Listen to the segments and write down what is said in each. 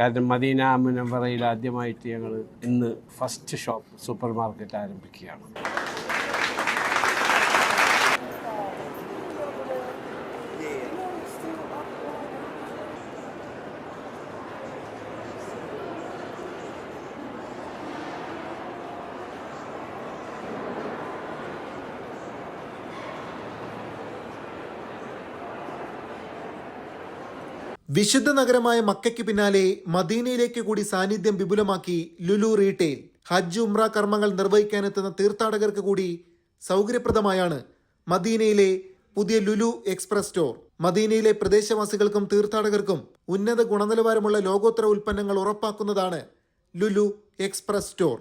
കാരണം മദീന മുനവറയിൽ ആദ്യമായിട്ട് ഞങ്ങൾ ഇന്ന് ഫസ്റ്റ് ഷോപ്പ് സൂപ്പർ മാർക്കറ്റ് ആരംഭിക്കുകയാണ്. വിശുദ്ധ നഗരമായ മക്കയ്ക്ക് പിന്നാലെ മദീനയിലേക്ക് കൂടി സാന്നിധ്യം വിപുലമാക്കി ലുലു റീറ്റെയിൽ ഹജ്ജ് ഉംറ കർമ്മങ്ങൾ നിർവഹിക്കാനെത്തുന്ന തീർത്ഥാടകർക്ക് കൂടി സൗകര്യപ്രദമായാണ് മദീനയിലെ പുതിയ ലുലു എക്സ്പ്രസ് സ്റ്റോർ. മദീനയിലെ പ്രദേശവാസികൾക്കും തീർത്ഥാടകർക്കും ഉന്നത ഗുണനിലവാരമുള്ള ലോകോത്തര ഉൽപ്പന്നങ്ങൾ ഉറപ്പാക്കുന്നതാണ് ലുലു എക്സ്പ്രസ് സ്റ്റോർ.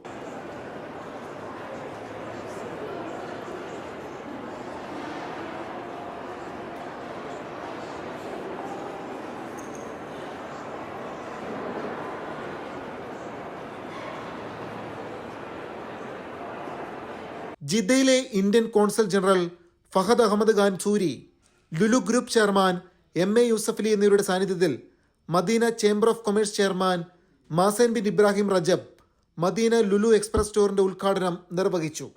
ജിദ്ദയിലെ Indian consul general Fahad Ahmed Khan Suri Lulu group chairman M A Yusuffali എന്നിവരുടെ സാന്നിധ്യത്തിൽ Medina chamber of commerce chairman Mazen bin Ibrahim Rajab Medina Lulu express സ്റ്റോറിന്റെ ഉദ്ഘാടനം നിർവഹിച്ചു.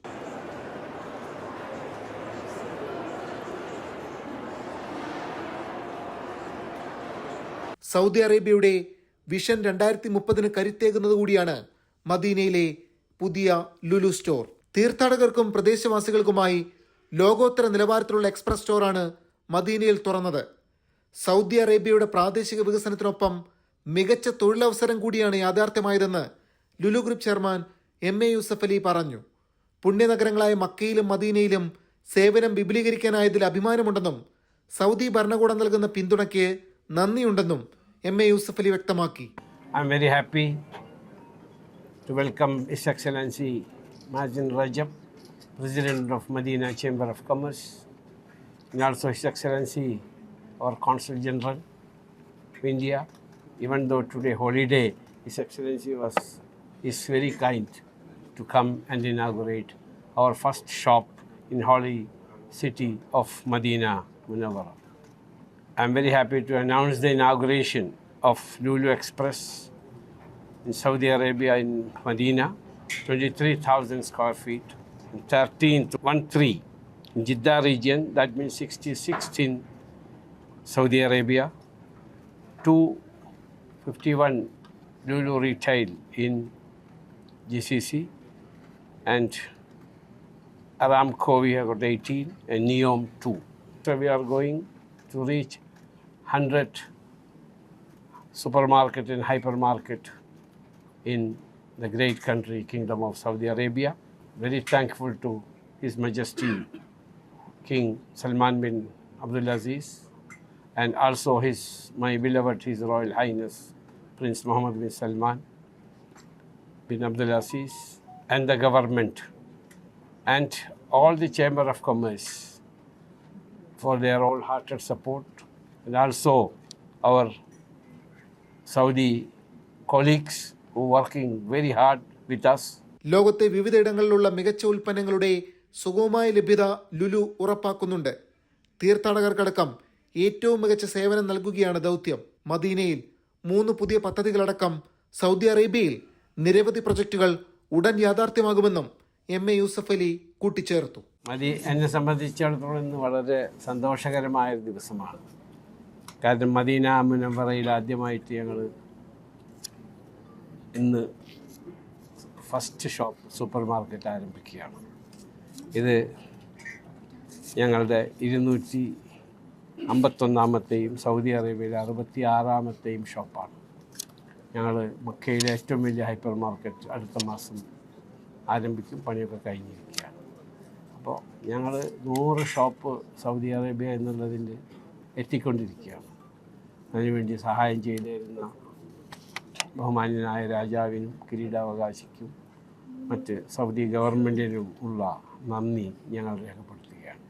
സൗദി അറേബ്യയുടെ വിഷൻ രണ്ടായിരത്തി മുപ്പതിന് കരുത്തേകുന്നത് കൂടിയാണ് മദീനയിലെ പുതിയ ലുലു സ്റ്റോർ. തീർത്ഥാടകർക്കും പ്രദേശവാസികൾക്കുമായി ലോകോത്തര നിലവാരത്തിലുള്ള എക്സ്പ്രസ് സ്റ്റോറാണ് മദീനയിൽ തുറന്നത്. സൗദി അറേബ്യയുടെ പ്രാദേശിക വികസനത്തിനൊപ്പം മികച്ച തൊഴിലവസരം കൂടിയാണ് യാഥാർത്ഥ്യമായതെന്ന് Lulu group chairman M A Yusuf Ali പറഞ്ഞു. പുണ്യനഗരങ്ങളായ മക്കയിലും മദീനയിലും സേവനം വിപുലീകരിക്കാനായതിൽ അഭിമാനമുണ്ടെന്നും സൗദി ഭരണകൂടം നൽകുന്ന പിന്തുണയ്ക്ക് നന്ദിയുണ്ടെന്നും എം എ യൂസഫ് അലി വ്യക്തമാക്കി. I am very happy to welcome his Excellency Mazin Rajab, President of Medina Chamber of Commerce, and also His Excellency our Consul General of India. Even though today holiday, His Excellency was is very kind to come and inaugurate our first shop in holy city of Medina Munawwara. I'm very happy to announce the inauguration of Lulu Express in Saudi Arabia in Medina, 23,000 square feet, and 13 to 1 3 in Jeddah region, that means 66 in Saudi Arabia, 251 Lulu retail in GCC, and Aramco we have got 18 and Neom 2. So we are going to reach 100 supermarket and hypermarket in the great country, Kingdom of Saudi Arabia. Very thankful to His Majesty King Salman bin Abdulaziz and also his my beloved His Royal Highness Prince Mohammed bin Salman bin Abdulaziz and the government and all the Chamber of Commerce for their wholehearted support and also our Saudi colleagues working very hard with us. ലോകത്തെ വിവിധയിടങ്ങളിലുള്ള മികച്ച ഉൽപ്പന്നങ്ങളുടെ സുഗമമായ ലഭ്യത ലുലു ഉറപ്പാക്കുന്നുണ്ട്. തീർത്ഥാടകർക്കടക്കം ഏറ്റവും മികച്ച സേവനം നൽകുകയാണ് ദൗത്യം. മദീനയിൽ മൂന്ന് പുതിയ പദ്ധതികളടക്കം സൗദി അറേബ്യയിൽ നിരവധി പ്രൊജക്ടുകൾ ഉടൻ യാഥാർത്ഥ്യമാകുമെന്നും എം എ യൂസഫ് അലി കൂട്ടിച്ചേർത്തു. മതി എന്നെ സംബന്ധിച്ചിടത്തോളം ഇന്ന് വളരെ സന്തോഷകരമായ ഒരു ദിവസമാണ്. കാരണം മദീന മുനവറയിൽ ആദ്യമായിട്ട് ഞങ്ങൾ ഇന്ന് ഫസ്റ്റ് ഷോപ്പ് സൂപ്പർ മാർക്കറ്റ് ആരംഭിക്കുകയാണ്. ഇത് ഞങ്ങളുടെ ഇരുന്നൂറ്റി അമ്പത്തൊന്നാമത്തെയും സൗദി അറേബ്യയിലെ അറുപത്തി ആറാമത്തെയും ഷോപ്പാണ്. ഞങ്ങൾ മക്കയിലെ ഏറ്റവും വലിയ ഹൈപ്പർ മാർക്കറ്റ് അടുത്ത മാസം ആരംഭിക്കും പണിയൊക്കെ കഴിഞ്ഞിരിക്കുകയാണ്. അപ്പോൾ ഞങ്ങൾ നൂറ് ഷോപ്പ് സൗദി അറേബ്യ എന്നുള്ളതിൽ എത്തിക്കൊണ്ടിരിക്കുകയാണ്. അതിനുവേണ്ടി സഹായം ചെയ്തിരുന്ന ബഹുമാന്യനായ രാജാവിനും കിരീടാവകാശിക്കും മറ്റ് സൗദി ഗവൺമെന്റിനും ഉള്ള നന്ദി ഞങ്ങൾ രേഖപ്പെടുത്തുകയാണ്.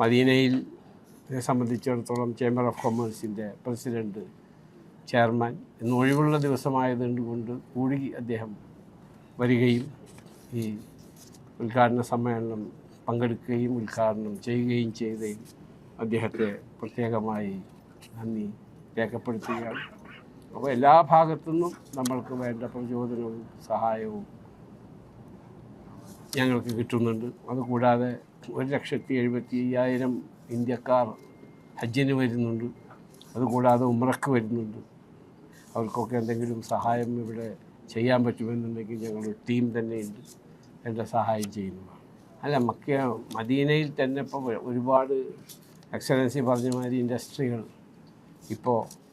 മദീനയിൽ ഇതേ സംബന്ധിച്ചിടത്തോളം ചേംബർ ഓഫ് കൊമേഴ്സിന്റെ പ്രസിഡന്റ് ചെയർമാൻ ഇന്ന് ഒഴിവുള്ള ദിവസമായതുകൊണ്ട് കൂടി അദ്ദേഹം വരികയും ഈ ഉദ്ഘാടന സമ്മേളനം പങ്കെടുക്കുകയും ഉദ്ഘാടനം ചെയ്യുകയും ചെയ്തതിൽ അദ്ദേഹത്തെ പ്രത്യേകമായി നന്ദി രേഖപ്പെടുത്തുകയാണ്. അപ്പോൾ എല്ലാ ഭാഗത്തുനിന്നും നമ്മൾക്ക് വേണ്ട പ്രചോദനവും സഹായവും ഞങ്ങൾക്ക് കിട്ടുന്നുണ്ട്. അതുകൂടാതെ ഒരു ലക്ഷത്തി എഴുപത്തി അയ്യായിരം ഇന്ത്യക്കാർ ഹജ്ജിന് വരുന്നുണ്ട്. അതുകൂടാതെ ഉമ്രക്ക് വരുന്നുണ്ട്. അവർക്കൊക്കെ എന്തെങ്കിലും സഹായം ഇവിടെ ചെയ്യാൻ പറ്റുമെന്നുണ്ടെങ്കിൽ ഞങ്ങളൊരു ടീം തന്നെയുണ്ട്. എന്റെ സഹായം ചെയ്യുന്നതാണ് അല്ല മക്ക മദീനയിൽ തന്നെ ഇപ്പോൾ ഒരുപാട് എക്സലൻസി പറഞ്ഞ മാതിരി ഇൻഡസ്ട്രികൾ ഇപ്പോൾ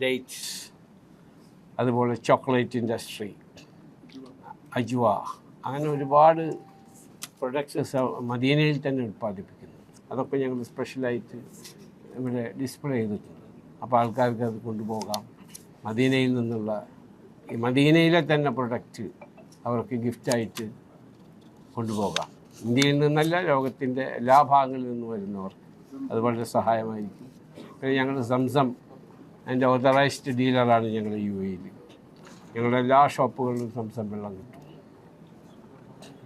ഡേറ്റ്സ് അതുപോലെ ചോക്ലേറ്റ് ഇൻഡസ്ട്രി അജുവ അങ്ങനെ ഒരുപാട് പ്രൊഡക്ട്സ് മദീനയിൽ തന്നെ ഉൽപ്പാദിപ്പിക്കുന്നു അതൊക്കെ ഞങ്ങൾ സ്പെഷ്യലായിട്ട് ഇവിടെ ഡിസ്പ്ലേ ചെയ്തിട്ടുണ്ട്. അപ്പോൾ ആൾക്കാർക്ക് അത് കൊണ്ടുപോകാം. മദീനയിൽ നിന്നുള്ള ഈ മദീനയിലെ തന്നെ പ്രൊഡക്റ്റ് അവർക്ക് ഗിഫ്റ്റായിട്ട് കൊണ്ടുപോകാം. ഇന്ത്യയിൽ നിന്നല്ല ലോകത്തിന്റെ എല്ലാ ഭാഗങ്ങളിൽ നിന്ന് വരുന്നവർക്ക് അത് വളരെ സഹായമായിരിക്കും. പിന്നെ ഞങ്ങൾ സംസം അതിന്റെ ഓതറൈസ്ഡ് ഡീലറാണ് ഞങ്ങൾ യു എയിൽ ഞങ്ങളുടെ എല്ലാ ഷോപ്പുകളിലും സംസം വെള്ളം കിട്ടും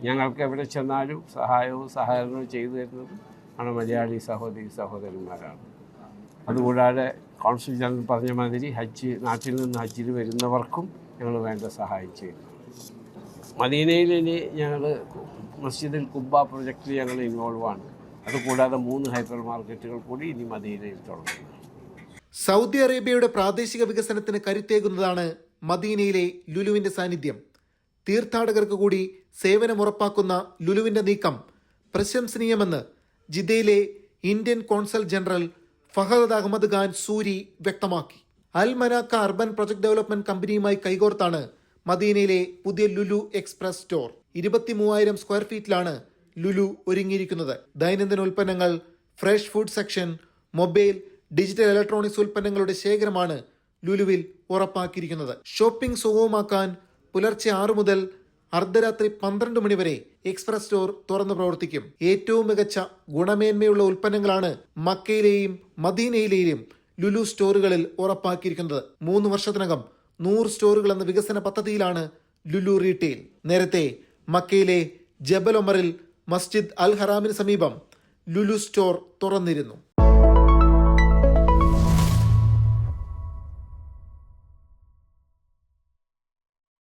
ഞങ്ങൾക്ക് എവിടെ ചെന്നാലും സഹായവും സഹകരണവും ചെയ്തു തരുന്നത് ആണ് മലയാളി സഹോദരി സഹോദരന്മാരാണ്. അതുകൂടാതെ കോൺസുൽ ജനറൽ പറഞ്ഞ മാതിരി ഹജ്ജ് നാട്ടിൽ നിന്ന് ഹജ്ജിൽ വരുന്നവർക്കും ഞങ്ങൾ വേണ്ട സഹായം ചെയ്യുന്നു. മദീനയിൽ ഇനി ഞങ്ങൾ മസ്ജിദിൽ കുബ്ബ പ്രൊജക്റ്റിൽ ഞങ്ങൾ ഇൻവോൾവ് ആണ്. അതുകൂടാതെ മൂന്ന് ഹൈപ്പർ മാർക്കറ്റുകൾ കൂടി ഇനി മദീനയിൽ തുടങ്ങുന്നു സൗദി അറേബ്യയുടെ പ്രാദേശിക വികസനത്തിന് കരുത്തേകുന്നതാണ് മദീനയിലെ ലുലുവിന്റെ സാന്നിധ്യം. തീർത്ഥാടകർക്ക് കൂടി സേവനം ഉറപ്പാക്കുന്ന ലുലുവിന്റെ നീക്കം പ്രശംസനീയമെന്ന് ജിദ്ദയിലെ Indian consul general Fahad Ahmed Khan Suri വ്യക്തമാക്കി. Al Manakha urban project development കമ്പനിയുമായി കൈകോർത്താണ് മദീനയിലെ പുതിയ ലുലു എക്സ്പ്രസ് സ്റ്റോർ. ഇരുപത്തി മൂവായിരം സ്ക്വയർ ഫീറ്റിലാണ് ലുലു ഒരുങ്ങിയിരിക്കുന്നത്. ദൈനംദിന ഉൽപ്പന്നങ്ങൾ fresh food section mobile digital electronics ഉൽപ്പന്നങ്ങളുടെ ശേഖരമാണ് ലുലുവിൽ ഉറപ്പാക്കിയിരിക്കുന്നത്. ഷോപ്പിംഗ് സുഗമമാക്കാൻ പുലർച്ചെ ആറു മുതൽ അർദ്ധരാത്രി പന്ത്രണ്ട് മണിവരെ എക്സ്പ്രസ് സ്റ്റോർ തുറന്നു പ്രവർത്തിക്കും. ഏറ്റവും മികച്ച ഗുണമേന്മയുള്ള ഉൽപ്പന്നങ്ങളാണ് മക്കയിലെയും മദീനയിലെയും ലുലു സ്റ്റോറുകളിൽ ഉറപ്പാക്കിയിരിക്കുന്നത്. മൂന്ന് വർഷത്തിനകം നൂറ് സ്റ്റോറുകൾ എന്ന വികസന പദ്ധതിയിലാണ് ലുലു റീറ്റെയിൽ നേരത്തെ മക്കയിലെ ജബൽ ഒമറിൽ മസ്ജിദ് അൽ ഹറാമിന് സമീപം ലുലു സ്റ്റോർ തുറന്നിരുന്നു.